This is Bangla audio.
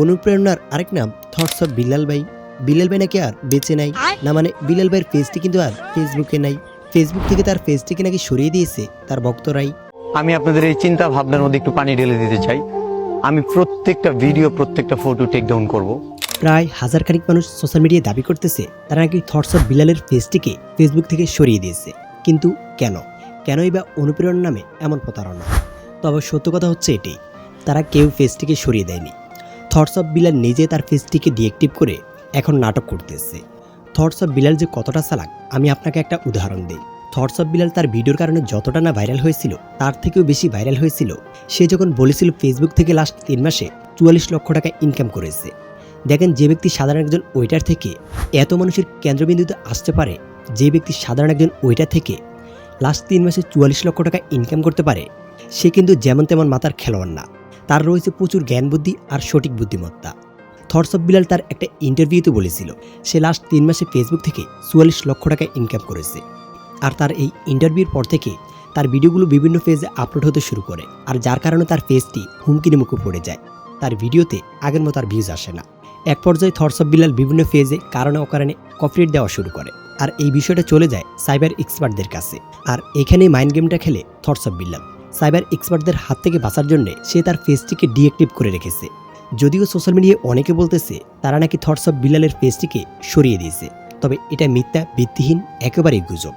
অনুপ্রেরণার আরেক নাম থটস অফ বিল্লাল ভাই। বিল্লাল ভাই নাকি আর বেঁচে নাই। না মানে বিল্লাল ভাইয়ের পেজটি কিন্তু আর ফেসবুকে নাই। ফেসবুক থেকে তার পেজটিকে নাকি সরিয়ে দিয়েছে তার ভক্তরাই। আমি আপনাদের এই চিন্তা ভাবনার মধ্যে একটু পানি ঢেলে দিতে চাই। আমি প্রত্যেকটা ভিডিও প্রত্যেকটা ফটো টেক ডাউন করব। প্রায় হাজার খানিক মানুষ সোশ্যাল মিডিয়ায় দাবি করতেছে তারা নাকি থটস অফ বিলালের পেজটিকে ফেসবুক থেকে সরিয়ে দিয়েছে। কিন্তু কেন? কেনই বা অনুপ্রেরণা নামে এমন প্রতারণা? তবে সত্য কথা হচ্ছে এটি তারা কেউ পেজটিকে সরিয়ে দেয়নি। থটস অফ বিলাল নিজে তার পেজটিকে ডিএক্টিভ করে এখন নাটক করতেছে। থটস অফ বিলাল যে কতটা চালাক, আমি আপনাকে একটা উদাহরণ দিই। থটস অফ বিলাল তার ভিডিওর কারণে যতটা না ভাইরাল হয়েছিল, তার থেকেও বেশি ভাইরাল হয়েছিল। সে যখন বলেছিল ফেসবুক থেকে লাস্ট তিন মাসে চুয়াল্লিশ লক্ষ টাকা ইনকাম করেছে। দেখেন যে ব্যক্তি সাধারণ একজন ওয়েটার থেকে এত মানুষের কেন্দ্রবিন্দুতে আসতে পারে, যে ব্যক্তি সাধারণ একজন ওয়েটার থেকে লাস্ট তিন মাসে চুয়াল্লিশ লক্ষ টাকা ইনকাম করতে পারে, সে কিন্তু যেমন তেমন মাথার খেলোয়াড় না। তার রয়েছে প্রচুর জ্ঞান বুদ্ধি আর সঠিক বুদ্ধিমত্তা। থটস অফ বিলাল তার একটা ইন্টারভিউতে বলেছিল, সে লাস্ট তিন মাসে ফেসবুক থেকে চুয়াল্লিশ লক্ষ টাকা ইনকাম করেছে। আর তার এই ইন্টারভিউর পর থেকে তার ভিডিওগুলো বিভিন্ন পেজে আপলোড হতে শুরু করে, আর যার কারণে তার পেজটি হুমকির মুখে পড়ে যায়। তার ভিডিওতে আগের মতো আর ভিউজ আসে না। এক পর্যায়ে থটস অফ বিলাল বিভিন্ন ফেজে কারণে অকারণে কপিরেট দেওয়া শুরু করে, আর এই বিষয়টা চলে যায় সাইবার এক্সপার্টদের কাছে। আর এখানেই মাইন্ড গেমটা খেলে থটস অফ বিল্লাল সাইবার এক্সপার্টদের হাত থেকে বাঁচার জন্য সে তার ফেসটিকে ডিএক্টিভ করে রেখেছে। যদিও সোশ্যাল মিডিয়ায় অনেকে বলতেছে, তারা নাকি থটস অফ বিলালের ফেসটিকে সরিয়ে দিয়েছে। তবে এটা মিথ্যা, ভিত্তিহীন, একেবারেই গুজব।